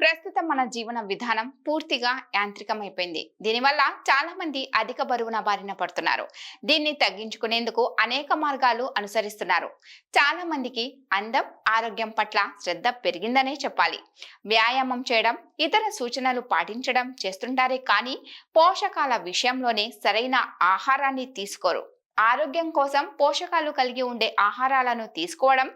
ప్రస్తుతం మన జీవన విధానం పూర్తిగా యాంత్రికమైపోయింది. దీనివల్ల చాలా మంది అధిక బరువున బారిన పడుతున్నారు. దీన్ని తగ్గించుకునేందుకు అనేక మార్గాలు అనుసరిస్తున్నారు. చాలా మందికి అందం ఆరోగ్యం పట్ల శ్రద్ధ పెరిగిందనే చెప్పాలి. వ్యాయామం చేయడం ఇతర సూచనలు పాటించడం చేస్తుంటారే కానీ పోషకాల విషయంలోనే సరైన ఆహారాన్ని తీసుకోరు. ఆరోగ్యం కోసం పోషకాలు కలిగి ఉండే ఆహారాలను తీసుకోవడం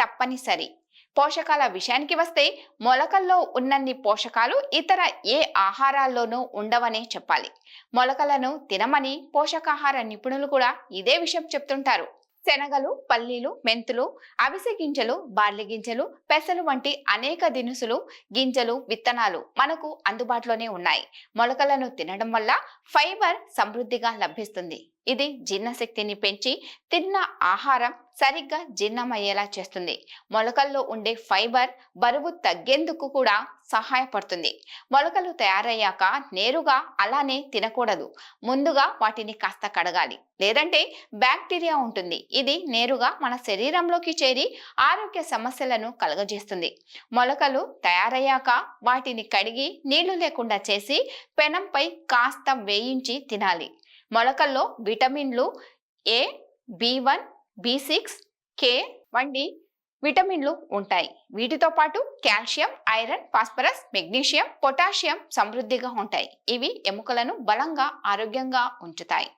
తప్పనిసరి. పోషకాల విషయానికి వస్తే మొలకల్లో ఉన్నన్ని పోషకాలు ఇతర ఏ ఆహారాల్లోనూ ఉండవనే చెప్పాలి. మొలకలను తినమని పోషకాహార నిపుణులు కూడా ఇదే విషయం చెప్తుంటారు. శనగలు పల్లీలు మెంతులు అవిసె గింజలు బార్లీ గింజలు పెసలు వంటి అనేక దినుసులు గింజలు విత్తనాలు మనకు అందుబాటులోనే ఉన్నాయి. మొలకలను తినడం వల్ల ఫైబర్ సమృద్ధిగా లభిస్తుంది. ఇది జీర్ణశక్తిని పెంచి తిన్న ఆహారం సరిగ్గా జీర్ణమయ్యేలా చేస్తుంది. మొలకల్లో ఉండే ఫైబర్ బరువు తగ్గేందుకు కూడా సహాయపడుతుంది. మొలకలు తయారయ్యాక నేరుగా అలానే తినకూడదు. ముందుగా వాటిని కాస్త కడగాలి. లేదంటే బ్యాక్టీరియా ఉంటుంది. ఇది నేరుగా మన శరీరంలోకి చేరి ఆరోగ్య సమస్యలను కలుగజేస్తుంది. మొలకలు తయారయ్యాక వాటిని కడిగి నీళ్ళు లేకుండా చేసి పెనంపై కాస్త వేయించి తినాలి. మొలకల్లో విటమిన్లు A B one B six K వంటి విటమిన్లు ఉంటాయి. వీటితో పాటు calcium iron phosphorus magnesium potassium సమృద్ధిగా ఉంటాయి. ఇవి ఎముకలను బలంగా ఆరోగ్యంగా ఉంచుతాయి.